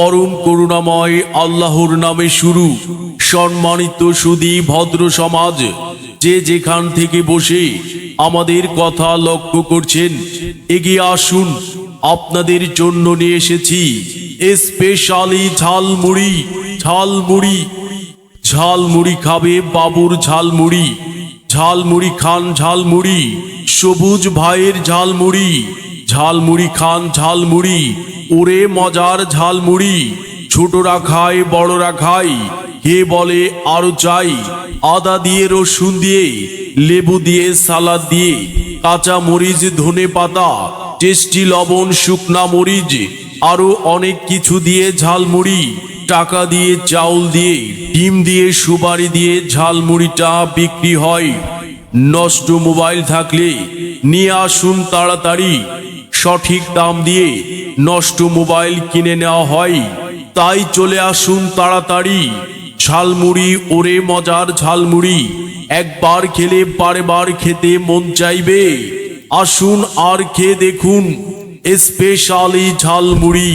পরম করুণাময় আল্লাহর নামে শুরু। সম্মানিত সুদী ভদ্র সমাজ, যে যেখান থেকে বসে আমাদের কথা লক্ষ্য করছেন, এগিয়ে আসুন। আপনাদের জন্য নিয়ে এসেছি স্পেশালি ঝালমুড়ি ঝালমুড়ি। ঝালমুড়ি খাবে বাবুর ঝালমুড়ি। ঝালমুড়ি খান ঝালমুড়ি, সবুজ ভাইয়ের ঝালমুড়ি। ঝালমুড়ি খান ঝালমুড়ি, ওরে মজার ঝালমুড়ি, ছোটরা খায়, বড়রা খায় হে বলে আরও চাই, আদা দিয়ে, রসুন দিয়ে, লেবু দিয়ে, সালাদ দিয়ে, কাঁচা মরিচ, ধনে পাতা, টেস্টি লবণ, শুকনা মরিচ, আরও অনেক কিছু দিয়ে ঝালমুড়ি, টাকা দিয়ে, চাউল দিয়ে, ডিম দিয়ে, সুপারি দিয়ে ঝালমুড়িটা বিক্রি হয়। নষ্ট মোবাইল থাকলে নিয়ে আসুন তাড়াতাড়ি। সঠিক দাম দিয়ে নষ্ট মোবাইল কিনে নেওয়া হয়। তাই চলে আসুন তাড়াতাড়ি। ঝালমুড়ি, ওরে মজার ঝালমুড়ি। একবার খেলে বারবার খেতে মন চাইবে। আসুন আর খেয়ে দেখুন, স্পেশালি ঝালমুড়ি।